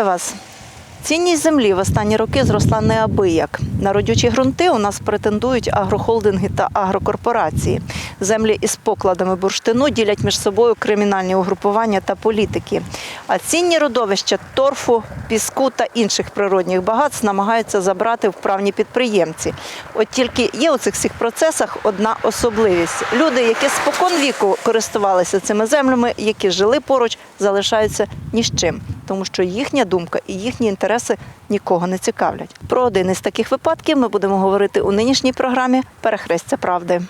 Вітаю вас! Цінність землі в останні роки зросла неабияк. На родючі ґрунти у нас претендують агрохолдинги та агрокорпорації. Землі із покладами бурштину ділять між собою кримінальні угрупування та політики. А цінні родовища торфу, піску та інших природних багатств намагаються забрати вправні підприємці. От тільки є у цих всіх процесах одна особливість: люди, які спокон віку користувалися цими землями, які жили поруч, залишаються ні з чим, тому що їхня думка і їхні інтереси нікого не цікавлять. Про один із таких випадків ми будемо говорити у нинішній програмі Перехрестя правди.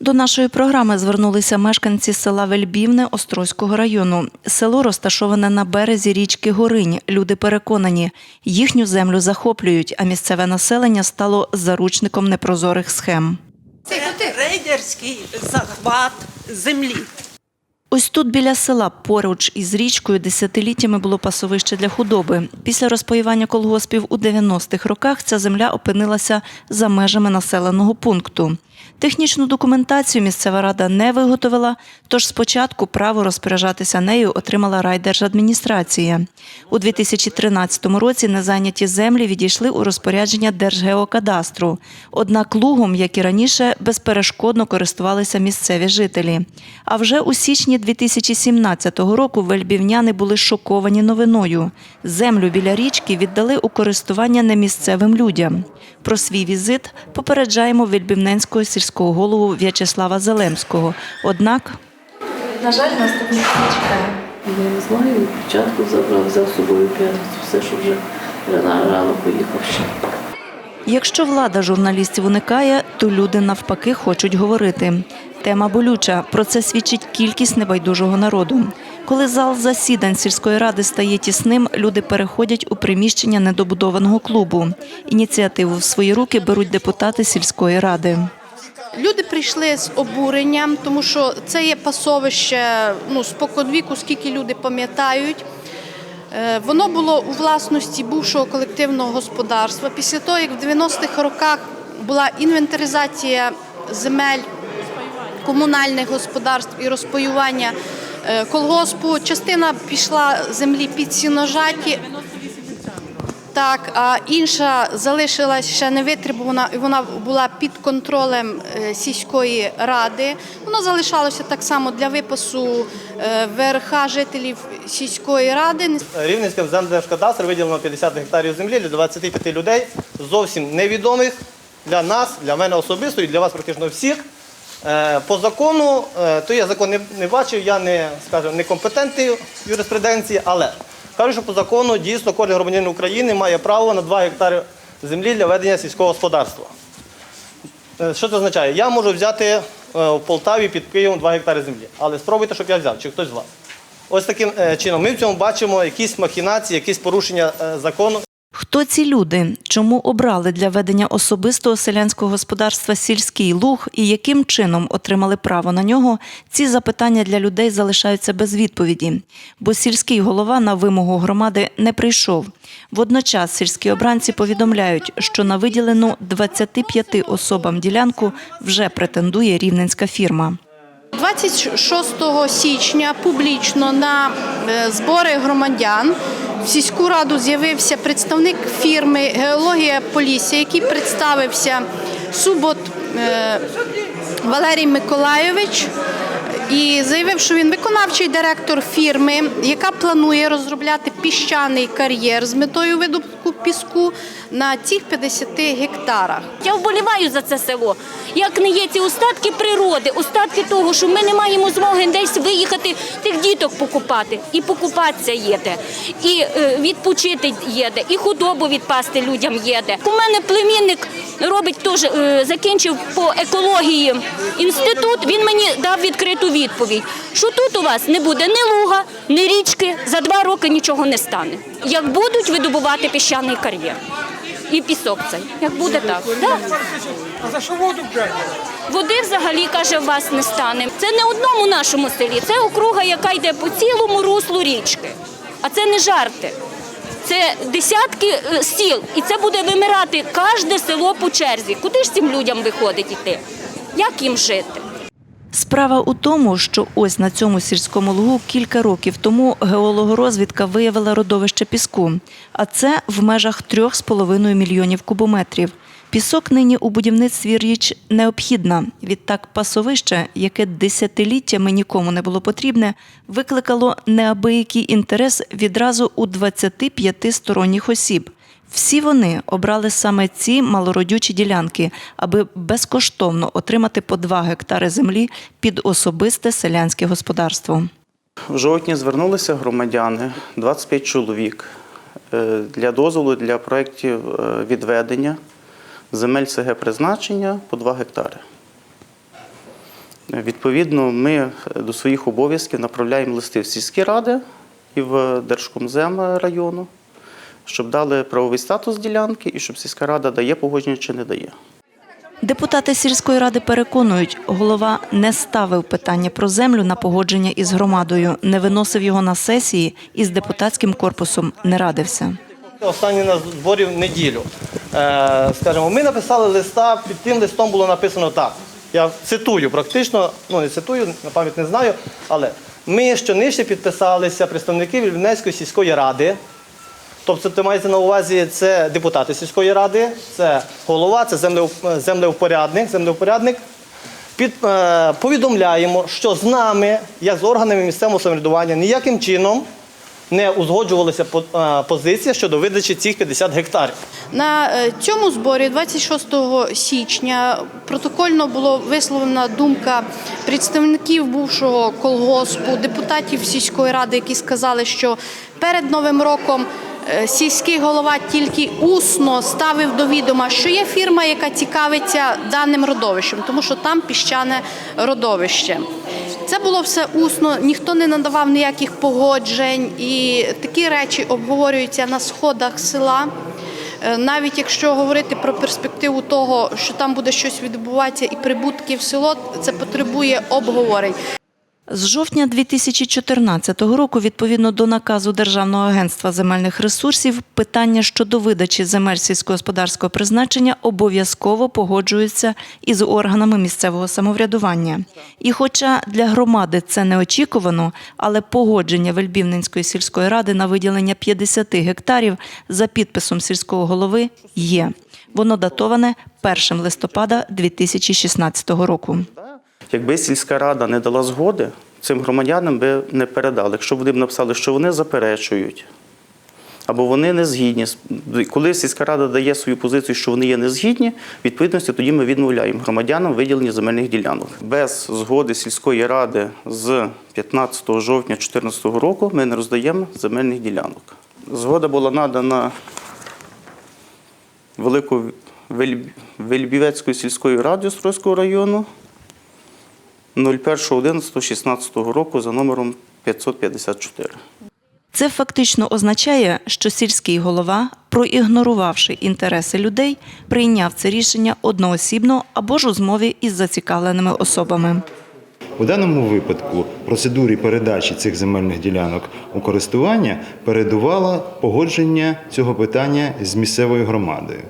До нашої програми звернулися мешканці села Вельбівне Острозького району. Село розташоване на березі річки Горинь. Люди переконані, їхню землю захоплюють, а місцеве населення стало заручником непрозорих схем. Це рейдерський захват землі. Ось тут біля села поруч із річкою десятиліттями було пасовище для худоби. Після розпаювання колгоспів у 90-х роках ця земля опинилася за межами населеного пункту. Технічну документацію місцева рада не виготовила, тож спочатку право розпоряджатися нею отримала райдержадміністрація. У 2013 році незайняті землі відійшли у розпорядження Держгеокадастру. Однак лугом, як і раніше, безперешкодно користувалися місцеві жителі. А вже у січні 2017 року вельбівняни були шоковані новиною. Землю біля річки віддали у користування немісцевим людям. Про свій візит попереджаємо вельбівненського сільського голову В'ячеслава Зелемського. Однак На жаль, нас тут не чекає. Я не знаю, печатку забрав, взяв з собою п'ятницю, все, що вже рано, рано поїхав ще. Якщо влада журналістів уникає, то люди навпаки хочуть говорити. Тема болюча. Про це свідчить кількість небайдужого народу. Коли зал засідань сільської ради стає тісним, люди переходять у приміщення недобудованого клубу. Ініціативу в свої руки беруть депутати сільської ради. Люди прийшли з обуренням, тому що це є пасовище ну, споконвіку, скільки люди пам'ятають. Е, Воно було у власності бувшого колективного господарства. Після того, як в 90-х роках була інвентаризація земель комунальних господарств і розпаювання колгоспу, частина пішла землі під сіножаті, так, а інша залишилась ще не витребувана, і вона була під контролем е, сільської ради. Воно залишалося так само для випасу е, ВРХ жителів сільської ради. Рівненським земледелкадастр виділено 50 гектарів землі для 25 людей, зовсім невідомих для нас, для мене особисто і для вас практично всіх. Е, По закону, е, то я закон не, бачив, я не, скажімо, не компетентний в юриспруденції, але кажу, що по закону дійсно кожен громадянин України має право на 2 гектари землі для ведення сільського господарства. Е, Що це означає? Я можу взяти в Полтаві під Києвом 2 гектари землі, але спробуйте, щоб я взяв, чи хтось з вас. Ось таким чином ми в цьому бачимо якісь махінації, якісь порушення закону. Хто ці люди? Чому обрали для ведення особистого селянського господарства сільський луг і яким чином отримали право на нього? Ці запитання для людей залишаються без відповіді, бо сільський голова на вимогу громади не прийшов. Водночас сільські обранці повідомляють, що на виділену 25 особам ділянку вже претендує рівненська фірма. 26 січня публічно на е, збори громадян в сільську раду з'явився представник фірми Геологія Полісся, який представився Субот е, Валерій Миколайович. І заявив, що він виконавчий директор фірми, яка планує розробляти піщаний кар'єр з метою видобутку піску на цих 50 гектарах. Я вболіваю за це село. Як не є ці остатки природи, остатки того, що ми не маємо змоги десь виїхати, тих діток покупати. І покупатися їде, і е, відпочити їде, і худобу відпасти людям їде. У мене племінник робить теж, е, закінчив по екології інститут. Він мені дав відкриту відповідь, що тут у вас не буде ні луга, ні річки, за два роки нічого не стане. Як будуть видобувати піщаний кар'єр. І пісок цей. Як буде так? Да. А за що воду брати? Води взагалі, каже, у вас не стане. Це не одному нашому селі, це округа, яка йде по цілому руслу річки. А це не жарти. Це десятки е, сіл, і це буде вимирати кожне село по черзі. Куди ж цим людям виходить іти? Як їм жити? Справа у тому, що ось на цьому сільському лугу кілька років тому геологорозвідка виявила родовище піску, а це в межах 3,5 мільйонів кубометрів. Пісок нині у будівництві річ необхідна. Відтак пасовище, яке десятиліттями нікому не було потрібне, викликало неабиякий інтерес відразу у 25 сторонніх осіб. Всі вони обрали саме ці малородючі ділянки, аби безкоштовно отримати по 2 гектари землі під особисте селянське господарство. В жовтні звернулися громадяни, 25 чоловік, е, для дозволу для проєктів е, відведення земель СГ призначення по 2 гектари. Е, Відповідно, ми до своїх обов'язків направляємо листи в сільські ради і в Держкомзем району, щоб дали правовий статус ділянки і щоб сільська рада дає погодження чи не дає. Депутати сільської ради переконують, голова не ставив питання про землю на погодження із громадою, не виносив його на сесії і з депутатським корпусом не радився. Останній на зборів неділю. Е, скажімо, ми написали листа, під тим листом було написано так. Я цитую практично, ну не цитую, на пам'ять не знаю, але ми щонижче підписалися представники Вільнецької сільської ради. Тобто це мається на увазі це депутати сільської ради, це голова, це землевпорядник, землевпорядник. Під, е, повідомляємо, що з нами, як з органами місцевого самоврядування, ніяким чином не узгоджувалася по- е, позиція щодо видачі цих 50 гектарів. На е, цьому зборі 26 січня протокольно було висловлена думка представників бувшого колгоспу, депутатів сільської ради, які сказали, що перед новим роком сільський голова тільки усно ставив до відома, що є фірма, яка цікавиться даним родовищем, тому що там піщане родовище. Це було все усно, ніхто не надавав ніяких погоджень, і такі речі обговорюються на сходах села. Е, Навіть якщо говорити про перспективу того, що там буде щось відбуватися і прибутки в село, це потребує обговорень. З жовтня 2014 року, відповідно до наказу Державного агентства земельних ресурсів, питання щодо видачі земель сільськогосподарського призначення обов'язково погоджуються із органами місцевого самоврядування. І хоча для громади це неочікувано, але погодження Вельбівненської сільської ради на виділення 50 гектарів за підписом сільського голови є. Воно датоване 1 листопада 2016 року. Якби сільська рада не дала згоди, цим громадянам би не передали. Якщо вони б написали, що вони заперечують, або вони не згідні. Коли сільська рада дає свою позицію, що вони є не згідні, відповідності тоді ми відмовляємо громадянам виділення земельних ділянок. Без згоди сільської ради з 15 жовтня 2014 року ми не роздаємо земельних ділянок. Згода була надана Великою Вельбівецькою сільською радою Острозького району 01.11.16 року за номером 554. Це фактично означає, що сільський голова, проігнорувавши інтереси людей, прийняв це рішення одноосібно або ж у змові із зацікавленими особами. У даному випадку процедурі передачі цих земельних ділянок у користування передувало погодження цього питання з місцевою громадою.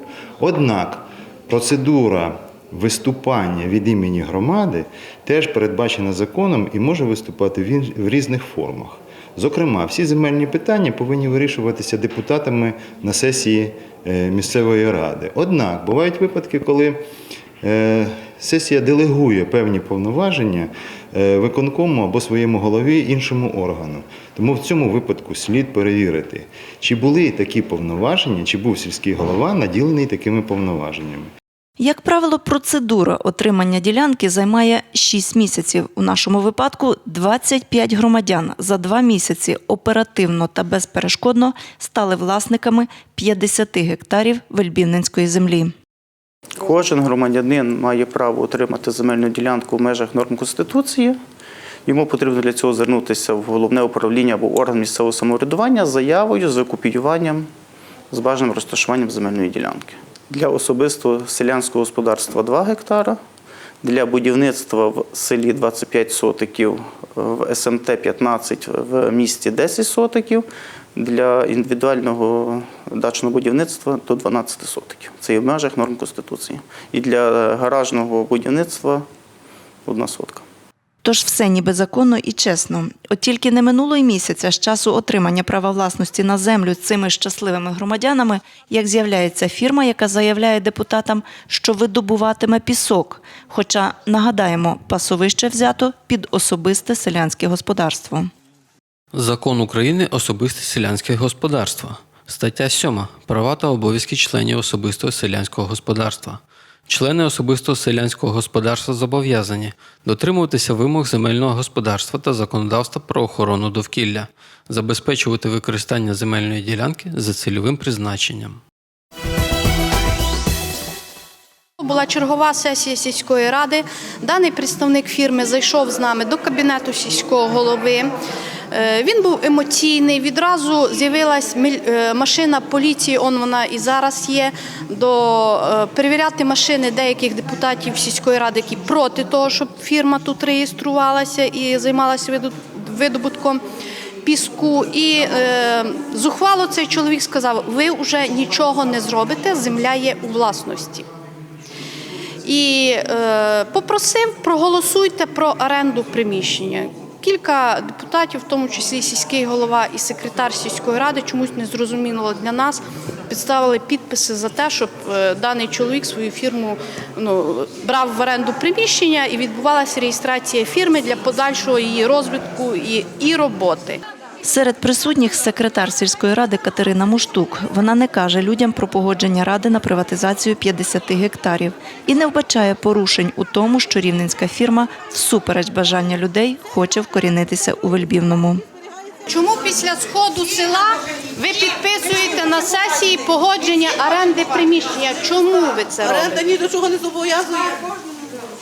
Однак процедура виступання від імені громади теж передбачена законом і може виступати в різних формах. Зокрема, всі земельні питання повинні вирішуватися депутатами на сесії е, місцевої ради. Однак бувають випадки, коли Е, Сесія делегує певні повноваження е, виконкому або своєму голові іншому органу. Тому в цьому випадку слід перевірити, чи були такі повноваження, чи був сільський голова наділений такими повноваженнями. Як правило, процедура отримання ділянки займає 6 місяців. У нашому випадку 25 громадян за два місяці оперативно та безперешкодно стали власниками 50 гектарів Вельбівненської землі. Кожен громадянин має право отримати земельну ділянку в межах норм Конституції. Йому потрібно для цього звернутися в головне управління або орган місцевого самоврядування з заявою з окупіюванням з бажаним розташуванням земельної ділянки. Для особистого селянського господарства 2 гектара, для будівництва в селі 25 сотиків, в СМТ 15, в місті 10 сотиків, для індивідуального дачного будівництва до 12 сотиків. Це є в межах норм Конституції. І для гаражного будівництва одна сотка. Тож все ніби законно і чесно. От тільки не минуло й місяця з часу отримання права власності на землю цими щасливими громадянами, як з'являється фірма, яка заявляє депутатам, що видобуватиме пісок. Хоча нагадаємо, пасовище взято під особисте селянське господарство. Закон України особисте селянське господарство. Стаття 7. Права та обов'язки членів особистого селянського господарства. Члени особистого селянського господарства зобов'язані дотримуватися вимог земельного господарства та законодавства про охорону довкілля, забезпечувати використання земельної ділянки за цільовим призначенням. Була чергова сесія сільської ради. Даний представник фірми зайшов з нами до кабінету сільського голови. Е, Він був емоційний. Відразу з'явилась е, машина поліції. Он вона і зараз є. До е, перевіряти машини деяких депутатів сільської ради, які проти того, щоб фірма тут реєструвалася і займалася видобутком піску. І е, зухвало цей чоловік сказав: ви вже нічого не зробите, земля є у власності. І е, попросив проголосуйте про оренду приміщення. Кілька депутатів, в тому числі сільський голова і секретар сільської ради, чомусь не зрозуміло для нас, підставили підписи за те, щоб е, даний чоловік свою фірму ну, брав в оренду приміщення і відбувалася реєстрація фірми для подальшого її розвитку і, і роботи. Серед присутніх секретар сільської ради Катерина Муштук. Вона не каже людям про погодження ради на приватизацію 50 гектарів і не вбачає порушень у тому, що рівненська фірма всупереч бажання людей хоче вкорінитися у Вельбівному. Чому після сходу села ви підписуєте на сесії погодження оренди приміщення? Чому ви це робите? Оренда ні до чого не зобов'язує.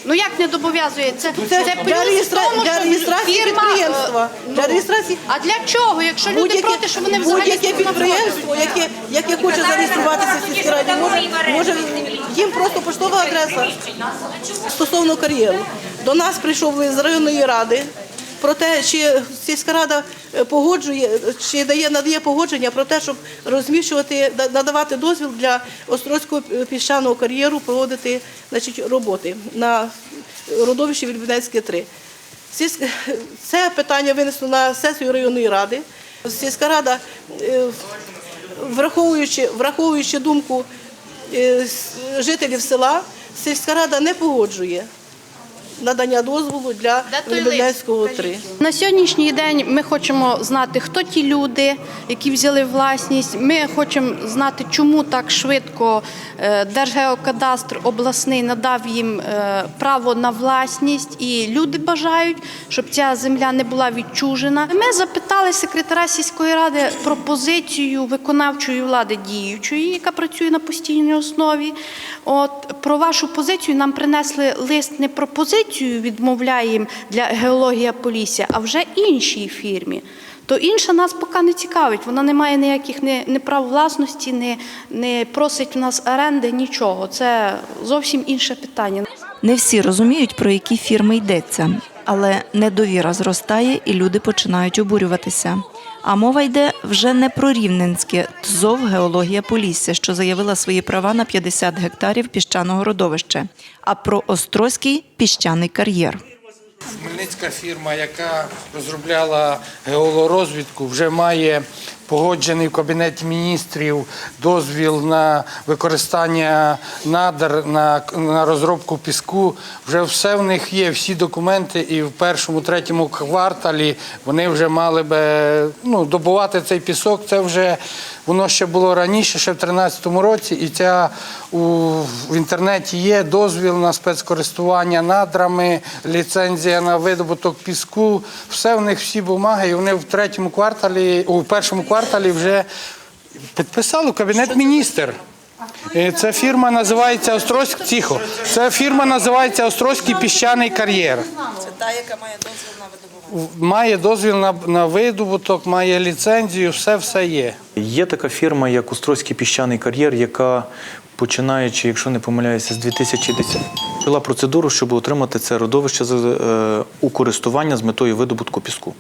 Ну як не зобов'язує? Це, Це, це для, плюс реєстра... в тому, для що реєстрації фірма, підприємства. ну, Для реєстрації А для чого? Якщо люди проти, що вони взагалі будь-яке підприємство, яке, яке хоче зареєструватися в сільській раді, може, може їм просто поштова адреса стосовно кар'єру. До нас прийшов лист з районної ради про те, чи сільська рада е, погоджує, чи дає надає погодження про те, щоб розміщувати, надавати дозвіл для Острозького піщаного кар'єру проводити значить, роботи на родовищі Вільбінецьке 3. Сільськ- Це питання винесено на сесію районної ради. Сільська рада, е, враховуючи, враховуючи думку е, жителів села, сільська рада не погоджує надання дозволу для? Вільбінецького 3. На сьогоднішній день ми хочемо знати, хто ті люди, які взяли власність. Ми хочемо знати, чому так швидко е, Держгеокадастр обласний надав їм е, право на власність, і люди бажають, щоб ця земля не була відчужена. Ми запитали секретаря сільської ради про позицію виконавчої влади діючої, яка працює на постійній основі. От про вашу позицію нам принесли лист не про позицію відмовляємо для геологія Полісся, а вже іншій фірмі. То інша нас поки не цікавить. Вона не має ніяких не, не прав власності, не, не просить в нас оренди, нічого. Це зовсім інше питання. Не всі розуміють, про які фірми йдеться, але недовіра зростає і люди починають обурюватися. А мова йде вже не про рівненське ТЗОВ геологія Полісся, що заявила свої права на 50 гектарів піщаного родовища, а про Острозький піщаний кар'єр. Хмельницька фірма, яка розробляла геолорозвідку, вже має погоджений в Кабінеті міністрів дозвіл на використання надр, на, на розробку піску. Вже все в них є, всі документи, і в першому, третьому кварталі вони вже мали би ну, добувати цей пісок. Це вже воно ще було раніше, ще в 2013 році, і ця у, в інтернеті є дозвіл на спецкористування надрами, ліцензія на видобуток піску. Все в них всі бумаги, і вони в третьому кварталі, у першому кварталі вже підписали кабінет міністр. Е, Ця фірма називається Острозьк. Тихо. Ця фірма називається Острозький піщаний кар'єр. Це та, яка має дозвіл на видобуток? Має дозвіл на, на видобуток, має ліцензію, все все є. Є така фірма, як Острозький піщаний кар'єр, яка починаючи, якщо не помиляюся, з 2010 була процедуру, щоб отримати це родовище е, у користування з метою видобутку піску.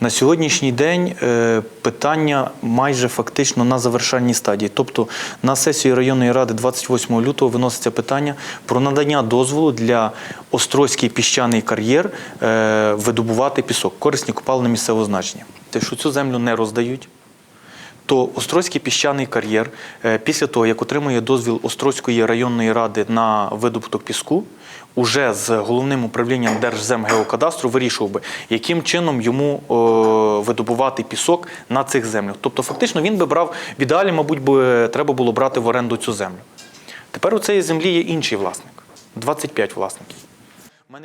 На сьогоднішній день е, питання майже фактично на завершальній стадії. Тобто на сесії районної ради 28 лютого виноситься питання про надання дозволу для Острозький піщаний кар'єр е, видобувати пісок, корисні копалини місцевого значення. Те, що цю землю не роздають то Острозький піщаний кар'єр е, після того, як отримує дозвіл Острозької районної ради на видобуток піску, уже з головним управлінням Держземгеокадастру вирішував би, яким чином йому видобувати пісок на цих землях. Тобто, фактично, він би брав в ідеалі, мабуть, би треба було брати в оренду цю землю. Тепер у цієї землі є інший власник 25 власників.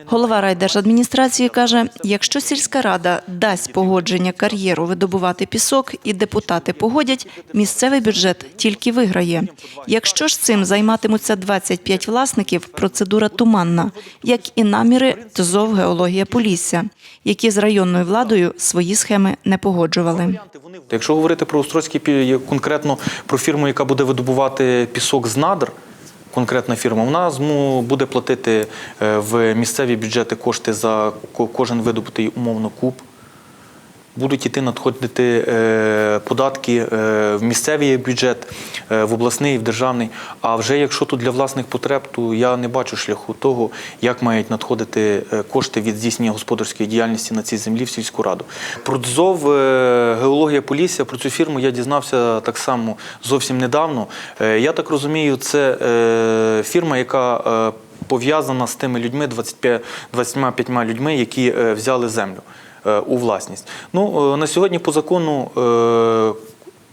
Голова райдержадміністрації каже, якщо сільська рада дасть погодження кар'єру видобувати пісок і депутати погодять, місцевий бюджет тільки виграє. Якщо ж цим займатимуться 25 власників, процедура туманна, як і наміри ТЗОВ «Геологія Полісся», які з районною владою свої схеми не погоджували. Якщо говорити про Острозький конкретно про фірму, яка буде видобувати пісок з надр, конкретна фірма, вона зму буде платити е, в місцеві бюджети кошти за ко- кожен видобутий умовно куб. Будуть іти надходити е, податки е, в місцевий бюджет, е, в обласний, в державний. А вже якщо тут для власних потреб, то я не бачу шляху того, як мають надходити кошти від здійснення господарської діяльності на цій землі в сільську раду. Про ДЗОВ геологія Полісся, про цю фірму я дізнався так само зовсім недавно. Я так розумію, це фірма, яка пов'язана з тими людьми, 25, 25 людьми, які взяли землю у власність. Ну, е, на сьогодні по закону е,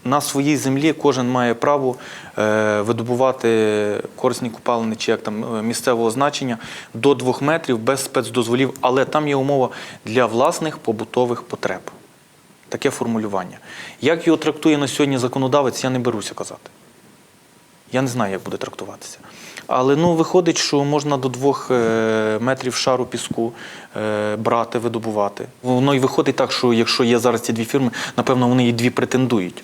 на своїй землі кожен має право е, видобувати корисні купалини чи як там е, місцевого значення до двох метрів без спецдозволів, але там є умова для власних побутових потреб. Таке формулювання. Як його трактує на сьогодні законодавець, я не беруся казати. Я не знаю, як буде трактуватися. Але ну, виходить, що можна до двох е, метрів шару піску е, брати, видобувати. Воно і виходить так, що якщо є зараз ці дві фірми, напевно, вони і дві претендують.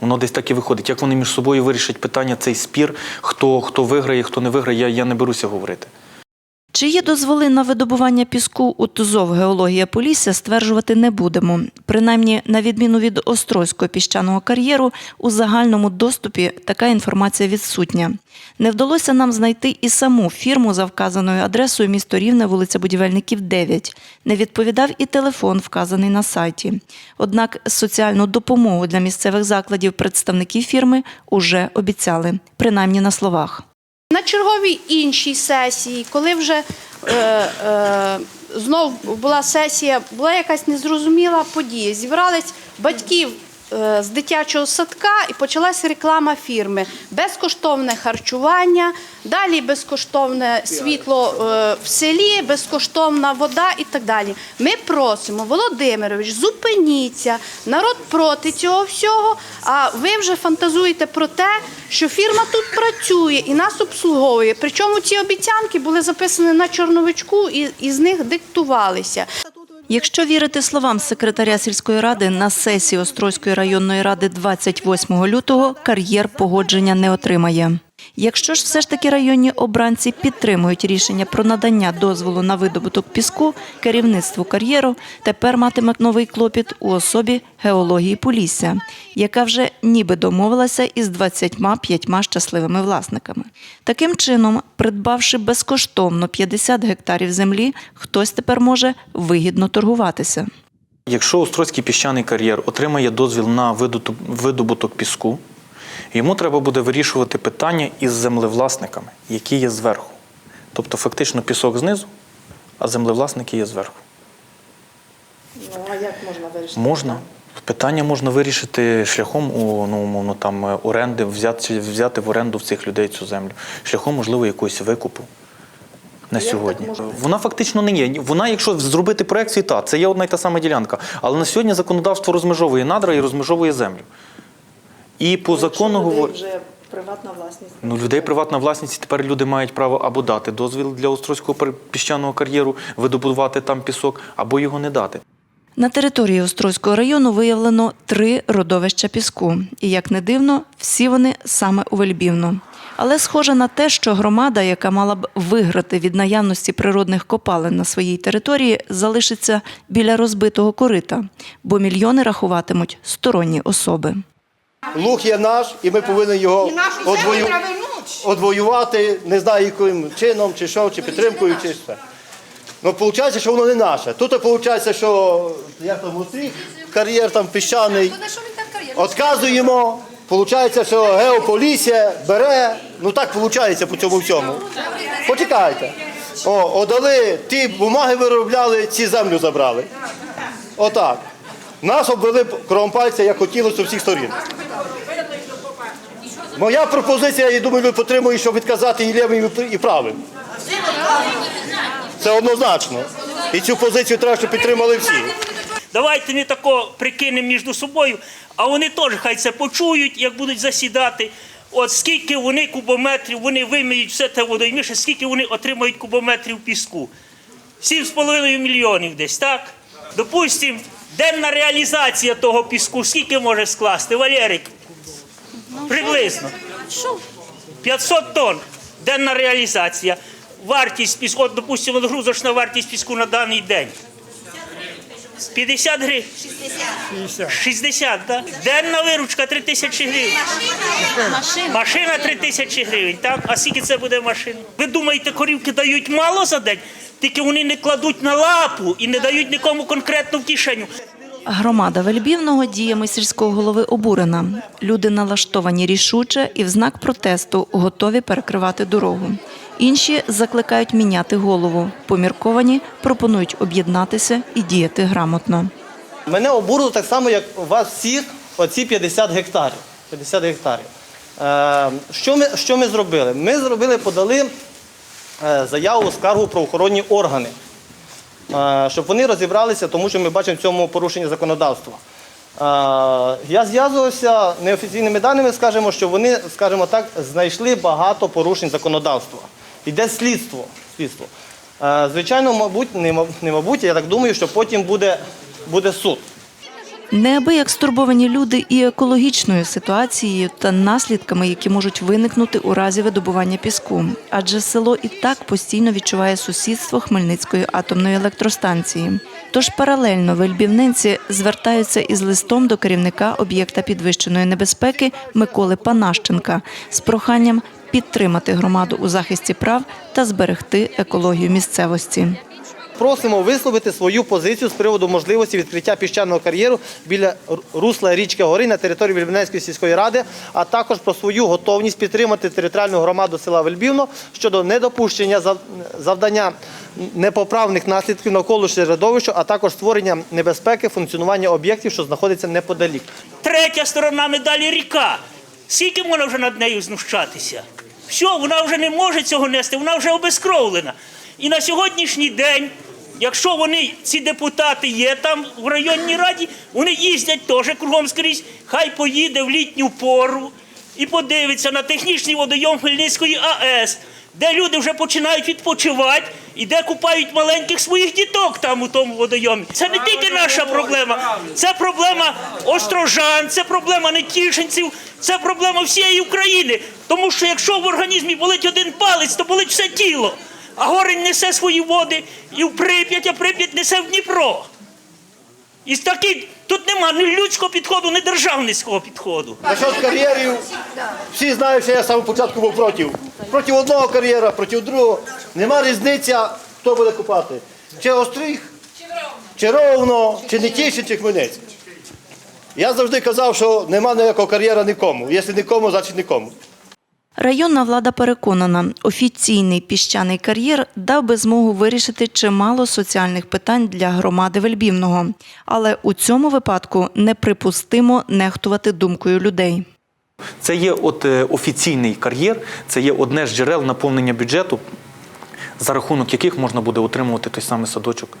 Воно десь так і виходить. Як вони між собою вирішать питання, цей спір, хто, хто виграє, хто не виграє, я, я не беруся говорити. Чи є дозволи на видобування піску у ТУЗОВ «Геологія Полісся» стверджувати не будемо. Принаймні, на відміну від Острозького піщаного кар'єру, у загальному доступі така інформація відсутня. Не вдалося нам знайти і саму фірму за вказаною адресою місто Рівне, вулиця Будівельників, 9. Не відповідав і телефон, вказаний на сайті. Однак соціальну допомогу для місцевих закладів представники фірми уже обіцяли, принаймні на словах. На черговій іншій сесії, коли вже е, е, знов була сесія, була якась незрозуміла подія. Зібрались батьків з дитячого садка і почалася реклама фірми. Безкоштовне харчування, далі безкоштовне світло е, в селі, безкоштовна вода і так далі. Ми просимо, Володимирович, зупиніться, народ проти цього всього. А ви вже фантазуєте про те, що фірма тут працює і нас обслуговує. Причому ці обіцянки були записані на чорновичку і з них диктувалися. Якщо вірити словам секретаря сільської ради, на сесії Острозької районної ради 28 лютого кар'єр погодження не отримає. Якщо ж все ж таки районні обранці підтримують рішення про надання дозволу на видобуток піску, керівництву кар'єру тепер матиме новий клопіт у особі геології Полісся, яка вже ніби домовилася із 25 щасливими власниками. Таким чином, придбавши безкоштовно 50 гектарів землі, хтось тепер може вигідно торгуватися. Якщо Острозький піщаний кар'єр отримає дозвіл на видобуток піску, йому треба буде вирішувати питання із землевласниками, які є зверху. Тобто фактично пісок знизу, а землевласники є зверху. Ну, а як можна вирішити? Можна. Питання можна вирішити шляхом у, ну, умовно, там, е, оренди, взяти, взяти в оренду в цих людей цю землю, шляхом, можливо, якогось викупу. На сьогодні вона фактично не є. Вона, якщо зробити проекцію, та це є одна й та сама ділянка. Але на сьогодні законодавство розмежовує надра і розмежовує землю. І по закону говорить. вже приватна власність. Ну, людей приватна власність, і тепер люди мають право або дати дозвіл для острозького піщаного кар'єру, видобувати там пісок, або його не дати. На території Острозького району виявлено три родовища піску. І як не дивно, всі вони саме у Вельбівну. Але схоже на те, що громада, яка мала б виграти від наявності природних копалин на своїй території, залишиться біля розбитого корита, бо мільйони рахуватимуть сторонні особи. Луг є наш, і ми повинні його одвою... одвоювати, не знаю яким чином, чи що, чи підтримкою, чи все. Ну, виходить, що воно не наше. Тут виходить, що як там острів, кар'єр там піщаний. Отказуємо. Виходить, що геополісія бере. Ну так виходить по цьому всьому. Почекайте. О, отдали, ті бумаги виробляли, ці землю забрали. Отак. Нас обвели кровом пальця, як хотілося з усіх сторін. Моя пропозиція, я думаю, ви підтримуєте, щоб відказати і лівим, і правим. Це однозначно. І цю позицію треба, щоб підтримали всі. Давайте не тако прикинемо між собою, а вони теж хай це почують, як будуть засідати. От скільки вони кубометрів, вони виміють все те водойміше, скільки вони отримають кубометрів піску. 7,5 мільйонів десь, так? Допустимо, денна реалізація того піску, скільки може скласти? Валерик? Приблизно. 500 тонн. Денна реалізація. Вартість піску, допустимо, грузочна вартість піску на даний день. 50 гривень? 60. 60, так? Денна виручка 3 тисячі гривень. Машина. Машина 3 тисячі гривень, так? А скільки це буде машина? Ви думаєте, корівки дають мало за день? Тільки вони не кладуть на лапу і не дають нікому конкретно в кишеню. Громада Вельбівного діями сільського голови обурена. Люди налаштовані рішуче і в знак протесту готові перекривати дорогу. Інші закликають міняти голову. Помірковані пропонують об'єднатися і діяти грамотно. Мене обурило так само, як у вас всіх, оці 50 гектарів. 50 гектарів. Е, що, ми, що ми зробили? Ми зробили, подали е, заяву, скаргу про охоронні органи, щоб вони розібралися, тому що ми бачимо в цьому порушення законодавства. Я зв'язувався неофіційними даними, скажімо, що вони, скажімо так, знайшли багато порушень законодавства. Йде слідство. слідство. Звичайно, мабуть, не, маб- не мабуть, я так думаю, що потім буде, буде суд. Неабияк стурбовані люди і екологічною ситуацією та наслідками, які можуть виникнути у разі видобування піску. Адже село і так постійно відчуває сусідство Хмельницької атомної електростанції. Тож паралельно вельбівненці звертаються із листом до керівника об'єкта підвищеної небезпеки Миколи Панащенка з проханням підтримати громаду у захисті прав та зберегти екологію місцевості. Просимо висловити свою позицію з приводу можливості відкриття піщаного кар'єру біля русла річки Гори на території Вельбівненської сільської ради, а також про свою готовність підтримати територіальну громаду села Вельбівно щодо недопущення зав- завдання непоправних наслідків навколишнього середовища, а також створення небезпеки функціонування об'єктів, що знаходяться неподалік. Третя сторона медалі ріка. Скільки можна вже над нею знущатися? Все, вона вже не може цього нести, вона вже обезкровлена. І на сьогоднішній день, якщо вони, ці депутати є там в районній раді, вони їздять теж кругом скрізь, хай поїде в літню пору і подивиться на технічний водойом Хмельницької АЕС, де люди вже починають відпочивати і де купають маленьких своїх діток там у тому водойомі. Це не тільки наша проблема, це проблема острожан, це проблема нетішинців, це проблема всієї України. Тому що якщо в організмі болить один палець, то болить все тіло. А горень несе свої води і в Прип'ять, а Прип'ять несе в Дніпро. І такі, тут нема ні людського підходу, ні державницького підходу. Насчет кар'єрів, всі знають, що я з початку був проти. Проти одного кар'єра, проти другого. Нема різниці, хто буде купати. Чи Остриг, чи Ровно, чи Нетішин, чи Хмельницький. Я завжди казав, що нема ніякого кар'єра нікому. Якщо нікому, значить нікому. Районна влада переконана, офіційний піщаний кар'єр дав би змогу вирішити чимало соціальних питань для громади Вельбівного. Але у цьому випадку неприпустимо нехтувати думкою людей. Це є от е, офіційний кар'єр, це є одне з джерел наповнення бюджету, за рахунок яких можна буде утримувати той самий садочок,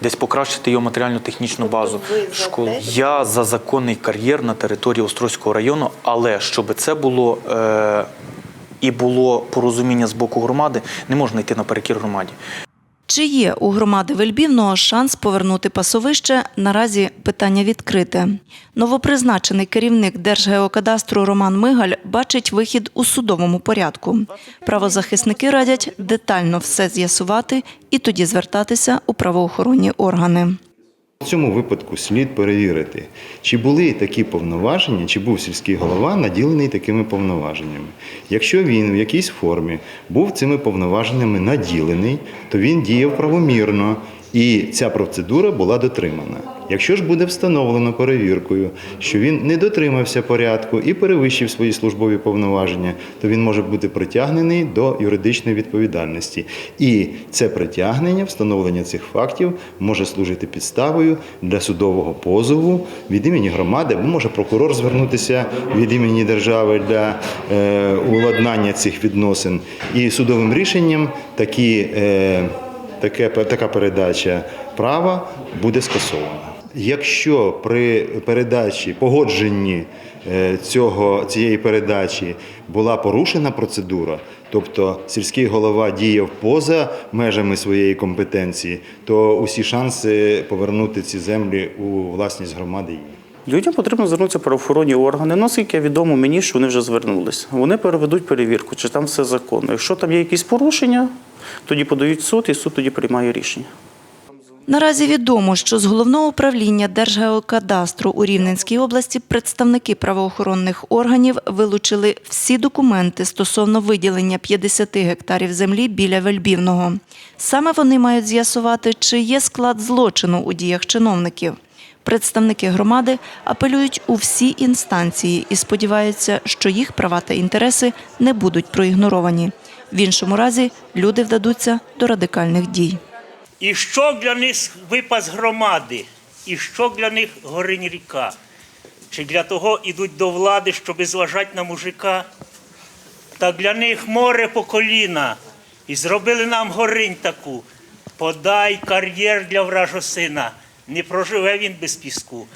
десь покращити його матеріально-технічну базу школ. Я за законний кар'єр на території Острозького району, але щоб це було е, і було порозуміння з боку громади, не можна йти наперекір громаді. Чи є у громади Вельбівного шанс повернути пасовище? Наразі питання відкрите. Новопризначений керівник Держгеокадастру Роман Мигаль бачить вихід у судовому порядку. Правозахисники радять детально все з'ясувати і тоді звертатися у правоохоронні органи. Цьому випадку слід перевірити, чи були такі повноваження, чи був сільський голова наділений такими повноваженнями. Якщо він в якійсь формі був цими повноваженнями наділений, то він діяв правомірно і ця процедура була дотримана. Якщо ж буде встановлено перевіркою, що він не дотримався порядку і перевищив свої службові повноваження, то він може бути притягнений до юридичної відповідальності. І це притягнення, встановлення цих фактів може служити підставою для судового позову від імені громади, або може прокурор звернутися від імені держави для е, уладнання цих відносин. І судовим рішенням такі. Е, таке, така передача права буде скасована. Якщо при передачі, погодженні е, цього, цієї передачі була порушена процедура, тобто сільський голова діяв поза межами своєї компетенції, то усі шанси повернути ці землі у власність громади є. Людям потрібно звернутися в правоохоронні органи. Наскільки відомо мені, що вони вже звернулися. Вони переведуть перевірку, чи там все законно. Якщо там є якісь порушення, тоді подають суд, і суд тоді приймає рішення. Наразі відомо, що з головного управління Держгеокадастру у Рівненській області представники правоохоронних органів вилучили всі документи стосовно виділення 50 гектарів землі біля Вельбівного. Саме вони мають з'ясувати, чи є склад злочину у діях чиновників. Представники громади апелюють у всі інстанції і сподіваються, що їх права та інтереси не будуть проігноровані. В іншому разі люди вдадуться до радикальних дій. І що для них випас громади, і що для них горинь ріка? Чи для того йдуть до влади, щоб зважати на мужика? Та для них море по коліна. І зробили нам горинь таку. Подай кар'єр для вражосина. Не проживе він без піску.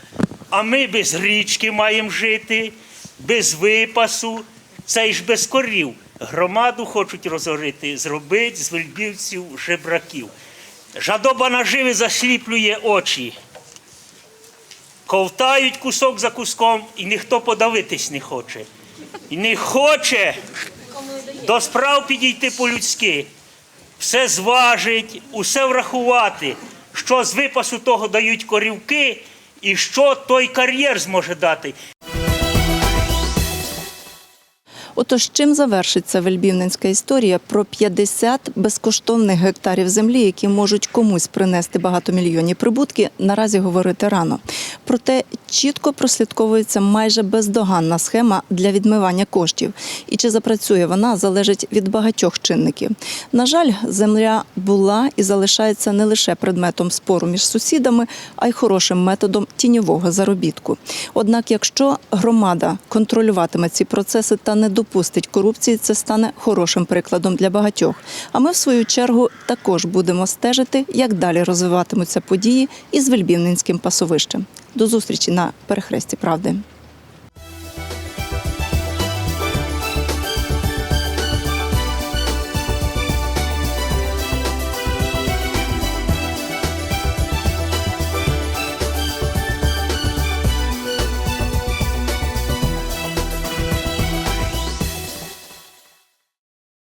А ми без річки маємо жити, без випасу, це ж без корів. Громаду хочуть розорити, зробити з вельбівців жебраків. Жадоба наживи засліплює очі. Ковтають кусок за куском, і ніхто подавитись не хоче. І не хоче до справ підійти по-людськи. Все зважить, усе врахувати, що з випасу того дають корівки, і що той кар'єр зможе дати. Отож, чим завершиться вельбівненська історія про 50 безкоштовних гектарів землі, які можуть комусь принести багатомільйонні прибутки, наразі говорити рано. Проте чітко прослідковується майже бездоганна схема для відмивання коштів. І чи запрацює вона, залежить від багатьох чинників. На жаль, земля була і залишається не лише предметом спору між сусідами, а й хорошим методом тіньового заробітку. Однак, якщо громада контролюватиме ці процеси та не допустить корупції, це стане хорошим прикладом для багатьох. А ми, в свою чергу, також будемо стежити, як далі розвиватимуться події із Вельбівненським пасовищем. До зустрічі на перехресті правди.